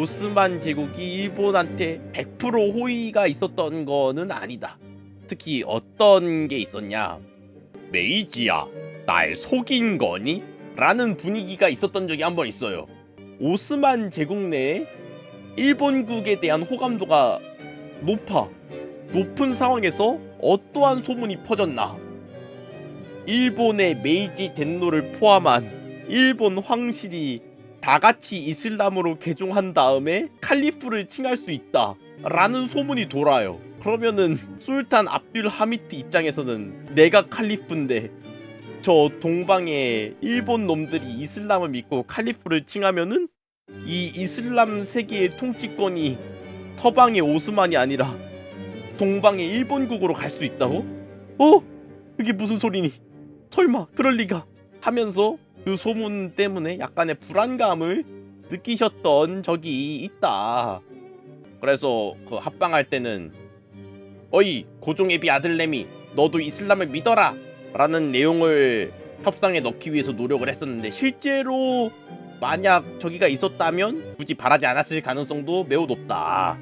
오스만 제국이 일본한테 100% 호의가 있었던 거는 아니다. 특히 어떤 게 있었냐? 메이지야, 날 속인 거니? 라는 분위기가 있었던 적이 한 번 있어요. 오스만 제국 내에 일본국에 대한 호감도가 높아. 높은 상황에서 어떠한 소문이 퍼졌나? 일본의 메이지 덴노를 포함한 일본 황실이 다 같이 이슬람으로 개종한 다음에 칼리프를 칭할 수 있다. 라는 소문이 돌아요. 그러면은 술탄 압듈 하미트 입장에서는 내가 칼리프인데 저 동방의 일본 놈들이 이슬람을 믿고 칼리프를 칭하면은 이 이슬람 세계의 통치권이 서방의 오스만이 아니라 동방의 일본국으로 갈 수 있다고? 어? 그게 무슨 소리니? 설마 그럴 리가 하면서 그 소문 때문에 약간의 불안감을 느끼셨던 적이 있다. 그래서 그 합방할 때는 어이 고종애비 아들내미 너도 이슬람을 믿어라 라는 내용을 협상에 넣기 위해서 노력을 했었는데 실제로 만약 저기가 있었다면 굳이 바라지 않았을 가능성도 매우 높다.